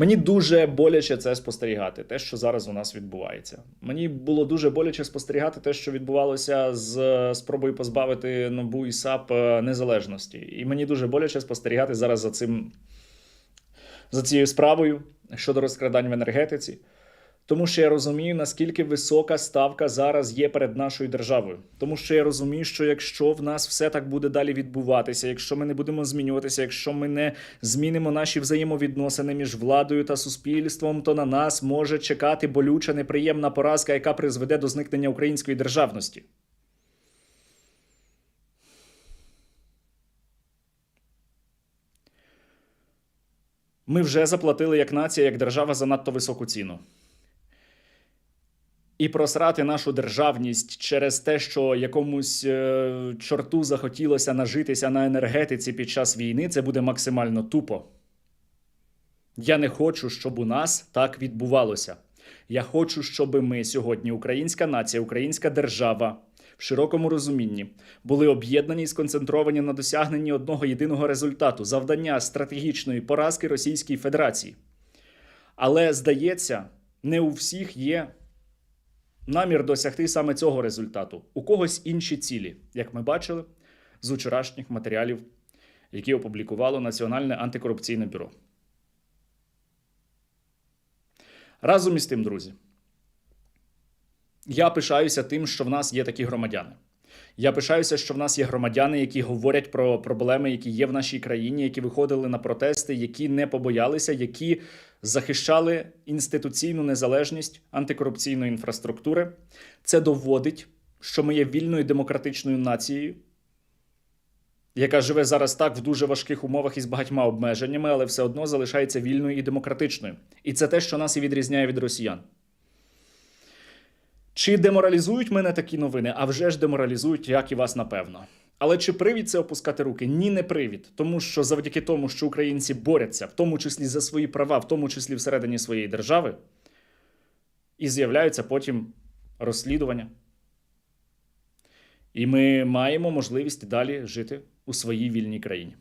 Мені дуже боляче це спостерігати, те, що зараз у нас відбувається. Мені було дуже боляче спостерігати те, що відбувалося з спробою позбавити НОБУ і САП е, незалежності. І мені дуже боляче спостерігати зараз за цим за цією справою щодо розкрадань в енергетиці. Тому що я розумію, наскільки висока ставка зараз є перед нашою державою. Тому що я розумію, що якщо в нас все так буде далі відбуватися, якщо ми не будемо змінюватися, якщо ми не змінимо наші взаємовідносини між владою та суспільством, то на нас може чекати болюча неприємна поразка, яка призведе до зникнення української державності. Ми вже заплатили як нація, як держава занадто високу ціну. І просрати нашу державність через те, що якомусь е, чорту захотілося нажитися на енергетиці під час війни, це буде максимально тупо. Я не хочу, щоб у нас так відбувалося. Я хочу, щоб ми сьогодні, українська нація, українська держава, в широкому розумінні, були об'єднані і сконцентровані на досягненні одного єдиного результату завдання стратегічної поразки Російській Федерації. Але здається, не у всіх є намір досягти саме цього результату. У когось інші цілі, як ми бачили з вчорашніх матеріалів, які опублікувало Національне антикорупційне бюро. Разом із тим, друзі, я пишаюся тим, що в нас є такі громадяни. Я пишаюся, що в нас є громадяни, які говорять про проблеми, які є в нашій країні, які виходили на протести, які не побоялися, які захищали інституційну незалежність антикорупційної інфраструктури. Це доводить, що ми є вільною демократичною нацією, яка живе зараз так в дуже важких умовах і з багатьма обмеженнями, але все одно залишається вільною і демократичною. І це те, що нас і відрізняє від росіян. Чи деморалізують мене такі новини? А вже ж деморалізують, як і вас, напевно. Але чи привід це опускати руки? Ні, не привід. Тому що завдяки тому, що українці борються, в тому числі за свої права, в тому числі всередині своєї держави, і з'являються потім розслідування. І ми маємо можливість далі жити у своїй вільній країні.